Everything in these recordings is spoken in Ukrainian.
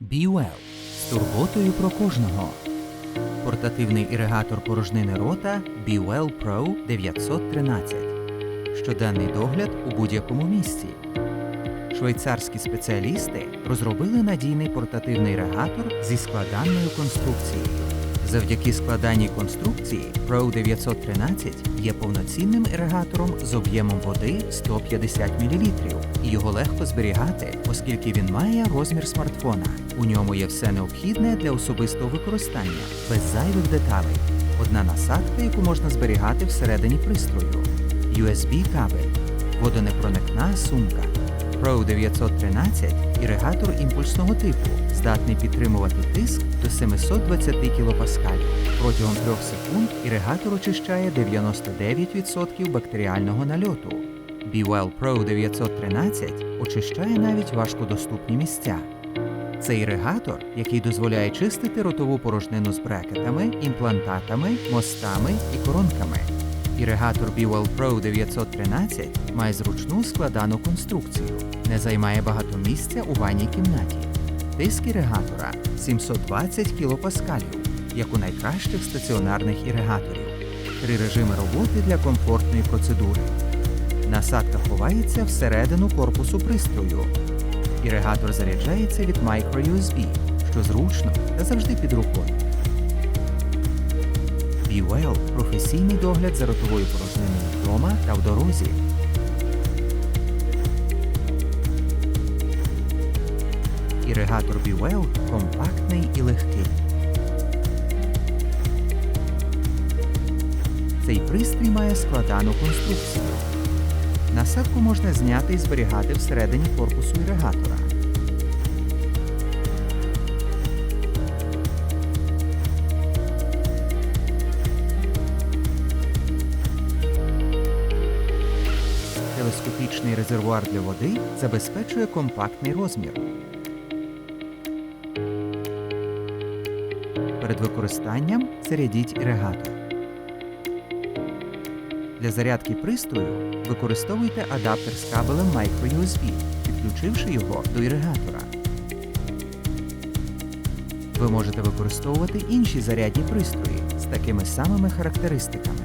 Be з турботою про кожного. Портативний іригатор порожнини рота Be Pro 913. Щоденний догляд у будь-якому місці. Швейцарські спеціалісти розробили надійний портативний іригатор зі складаною конструкцією. Завдяки складаній конструкції Pro 913 є повноцінним іригатором з об'ємом води 150 мл. І його легко зберігати, оскільки він має розмір смартфона. У ньому є все необхідне для особистого використання, без зайвих деталей. Одна насадка, яку можна зберігати всередині пристрою, USB кабель, водонепроникна сумка. Pro 913 іригатор імпульсного типу, здатний підтримувати тиск до 720 кПа. Протягом 3 секунд іригатор очищає 99% бактеріального нальоту. BeWell Pro 913 очищає навіть важкодоступні місця. Це іригатор, який дозволяє чистити ротову порожнину з брекетами, імплантатами, мостами і коронками. Іригатор BeWell Pro 913 має зручну складану конструкцію, не займає багато місця у ванній кімнаті. Тиск іригатора 720 кПа, як у найкращих стаціонарних іригаторів. Три режими роботи для комфортної процедури. Насадка ховається всередину корпусу пристрою. Іригатор заряджається від microUSB, що зручно та завжди під рукою. BeWell – професійний догляд за ротовою порожниною вдома та в дорозі. Іригатор BeWell компактний і легкий. Цей пристрій має складану конструкцію. Насадку можна зняти і зберігати всередині корпусу іригатора. Телескопічний резервуар для води забезпечує компактний розмір. Перед використанням зарядіть іригатор. Для зарядки пристрою використовуйте адаптер з кабелем microUSB, підключивши його до іригатора. Ви можете використовувати інші зарядні пристрої з такими самими характеристиками.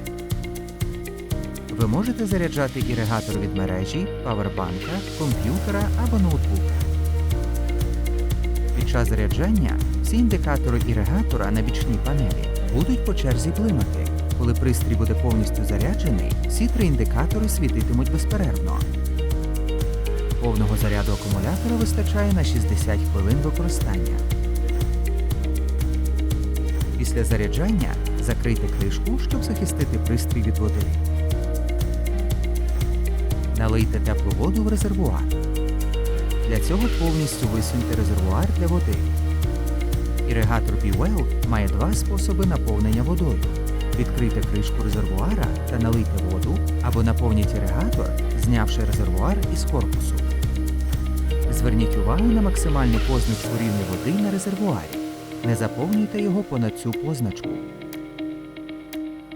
Ви можете заряджати іригатор від мережі, павербанка, комп'ютера або ноутбука. Під час заряджання всі індикатори іригатора на бічній панелі будуть по черзі блимати. Коли пристрій буде повністю заряджений, всі три індикатори світитимуть безперервно. Повного заряду акумулятора вистачає на 60 хвилин використання. Після заряджання закрийте кришку, щоб захистити пристрій від води. Налийте теплу воду в резервуар. Для цього повністю висуньте резервуар для води. Іригатор BeWell має два способи наповнення водою. Відкрийте кришку резервуара та налийте воду або наповніть іригатор, знявши резервуар із корпусу. Зверніть увагу на максимальну позначку рівня води на резервуарі. Не заповнюйте його понад цю позначку.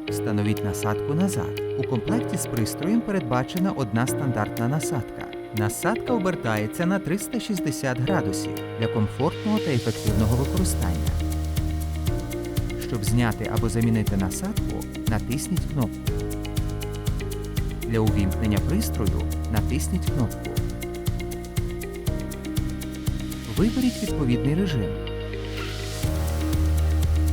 Встановіть насадку назад. У комплекті з пристроєм передбачена одна стандартна насадка. Насадка обертається на 360 градусів для комфортного та ефективного використання. Щоб зняти або замінити насадку, натисніть кнопку. Для увімкнення пристрою натисніть кнопку. Виберіть відповідний режим.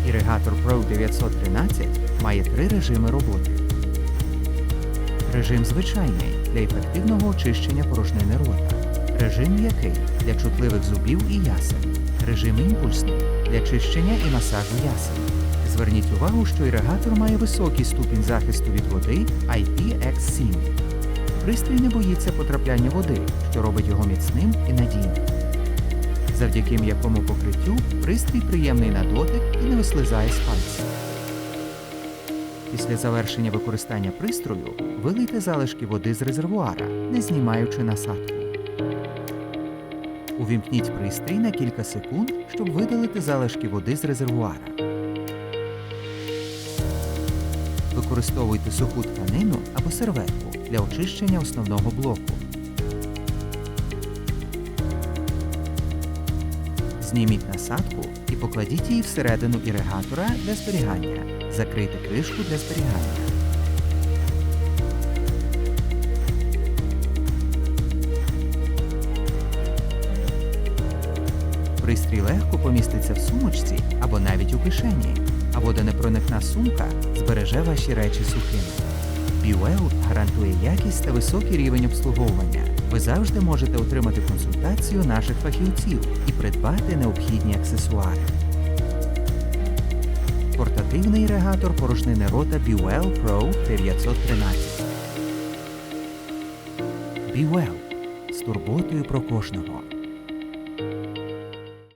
Іригатор Pro 913 має три режими роботи. Режим звичайний для ефективного очищення порожнини рота. Режим м'який для чутливих зубів і ясен. Режим імпульсний для чищення і масажу ясен. Зверніть увагу, що іригатор має високий ступінь захисту від води IPX7. Пристрій не боїться потрапляння води, що робить його міцним і надійним. Завдяки м'якому покриттю пристрій приємний на дотик і не вислизає з пальців. Після завершення використання пристрою вилийте залишки води з резервуара, не знімаючи насадку. Увімкніть пристрій на кілька секунд, щоб видалити залишки води з резервуара. Використовуйте суху тканину або серветку для очищення основного блоку. Зніміть насадку і покладіть її всередину іригатора для зберігання. Закрийте кришку для зберігання. Пристрій легко поміститься в сумочці або навіть у кишені, а водонепроникна сумка збереже ваші речі сухими. Бюел гарантує якість та високий рівень обслуговування. Ви завжди можете отримати консультацію наших фахівців і придбати необхідні аксесуари. Портативний іригатор порожнини рота Бюел Pro 913. Бюел з турботою про кожного.